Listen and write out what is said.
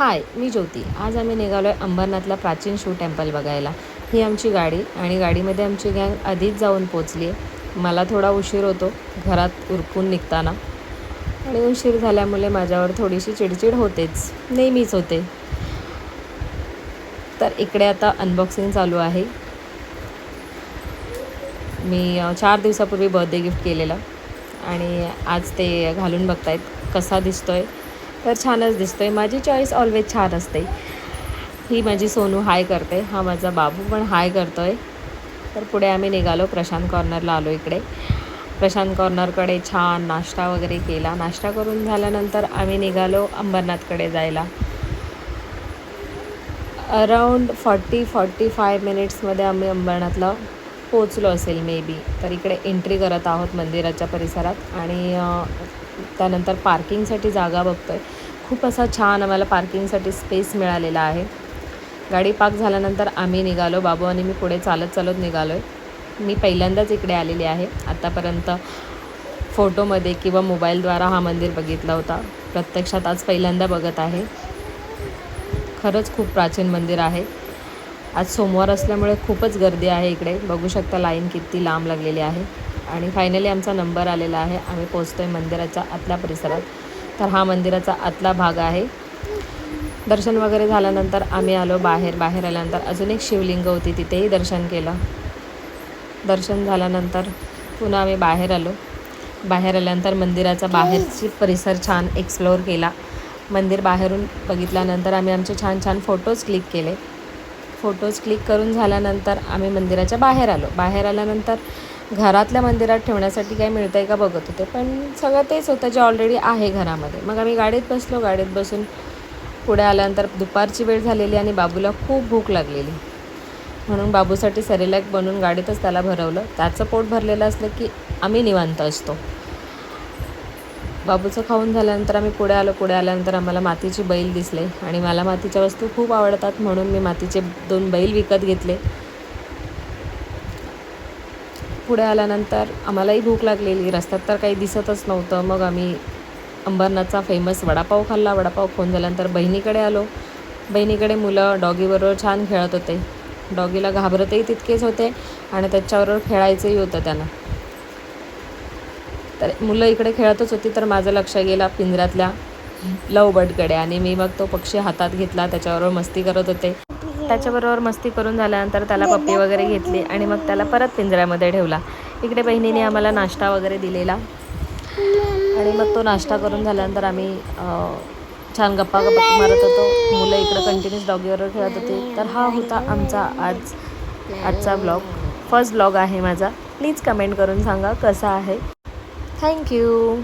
हाय मी ज्योती. आज आम्ही निघालो आहे अंबरनाथला प्राचीन शिव टेम्पल बघायला. ही आमची गाडी आणि गाडीमध्ये आमची गँग आधीच जाऊन पोचली आहे. मला थोडा उशीर होतो घरात उरकून निघताना. आणि उशीर झाल्यामुळे माझ्यावर थोडीशी चिडचिड होतेच. नेहमीच होते. तर इकडे आता अनबॉक्सिंग चालू आहे. मी चार दिवसापूर्वी बर्थडे गिफ्ट केलेलं. आणि आज ते घालून बघतायत कसा दिसतो आहे तर छानच दिसतो आहे माझी चॉईस ऑलवेज छान असते. ही माझी सोनू हाय करते. हा माझा बाबू पण हाय करतो आहे तर पुढे आम्ही निघालो प्रशांत कॉर्नरला आलो इकडे. प्रशांत कॉर्नरकडे छान नाश्ता वगैरे केला. नाश्ता करून झाल्यानंतर आम्ही निघालो अंबरनाथकडे जायला. अराऊंड फॉर्टी फॉर्टी फाय मिनिट्समध्ये आम्ही अंबरनाथला पोचलो असेल मे बी तर इकडे एंट्री करत आहोत मंदिराच्या परिसरात. आणि त्यानंतर पार्किंगसाठी जागा बघतो आहे खूप असा छान आम्हाला पार्किंगसाठी स्पेस मिळालेला आहे. गाडी पार्क झाल्यानंतर आम्ही निघालो. बाबू आणि मी पुढे चालत चालत निघालो आहे मी पहिल्यांदाच इकडे आलेली आहे. आत्तापर्यंत फोटोमध्ये किंवा मोबाईलद्वारा हा मंदिर बघितला होता. प्रत्यक्षात आज पहिल्यांदा बघत आहे. खरंच खूप प्राचीन मंदिर आहे. आज सोमवार असल्यामुळे खूपच गर्दी आहे इकडे. बघू शकता लाईन किती लांब लागलेली आहे. आणि फायनली आमचा नंबर आलेला आहे. आम्ही पोचतो आहे मंदिराच्या आतल्या परिसरात. तर हा मंदिराचा आतला भाग आहे. दर्शन वगैरे झाल्यानंतर आम्ही आलो बाहेर. बाहेर आल्यानंतर अजून एक शिवलिंग होती. तिथेही दर्शन केलं. दर्शन झाल्यानंतर पुन्हा आम्ही बाहेर आलो. बाहेर आल्यानंतर मंदिराचा बाहेरची परिसर छान एक्सप्लोअर केला. मंदिर बाहेरून बघितल्यानंतर आम्ही आमचे छान छान फोटोज क्लिक केले. फोटोज क्लिक करून झाल्यानंतर आम्ही मंदिराच्या बाहेर आलो. बाहेर आल्यानंतर घरातल्या मंदिरात ठेवण्यासाठी काय मिळतं आहे का बघत होते पण सगळं तेच होतं जे ऑलरेडी आहे घरामध्ये. मग आम्ही गाडीत बसलो गाडीत बसून पुढे आल्यानंतर दुपारची वेळ झालेली आणि बाबूला खूप भूक लागलेली. म्हणून बाबूसाठी सेरेलॅक बनवून गाडीतच त्याला भरवलं. त्याचं पोट भरलेलं असलं की आम्ही निवांत असतो. बाबूचं खाऊन झाल्यानंतर आम्ही पुढे आलो पुढे आल्यानंतर आम्हाला मातीची बैल दिसले आणि मला मातीच्या वस्तू खूप आवडतात म्हणून मी मातीचे दोन बैल विकत घेतले. पुढे आल्यानंतर आम्हालाही भूक लागलेली. रस्त्यात तर काही दिसतच नव्हतं. मग आम्ही अंबरनाथचा फेमस वडापाव खाल्ला. वडापाव खाऊन झाल्यानंतर बहिणीकडे आलो. बहिणीकडे मुलं डॉगीबरोबर छान खेळत होते. डॉगीला घाबरतही तितकेच होते आणि त्याच्याबरोबर खेळायचंही होतं त्यांना. तर मुलं इकडे खेळतच होती तर माझं लक्ष गेला पिंजऱ्यातल्या लव बर्डकडे आणि मी मग तो पक्षी हातात घेतला. त्याच्याबरोबर मस्ती करत होते. त्याच्याबरोबर मस्ती करून झाल्यानंतर त्याला पप्पी वगैरे घेतली आणि मग त्याला परत पिंजऱ्यामध्ये ठेवला. इकडे बहिणीने आम्हाला नाश्ता वगैरे दिलेला. आणि मग तो नाश्ता करून झाल्यानंतर आम्ही छान गप्पा गप्पा मारत होतो. मुलं इकडं कंटिन्यूस डॉगीबरोबर खेळत होते. तर हा होता आमचा आज आजचा ब्लॉग फर्स्ट ब्लॉग आहे माझा. प्लीज कमेंट करून सांगा कसा आहे. थँक्यू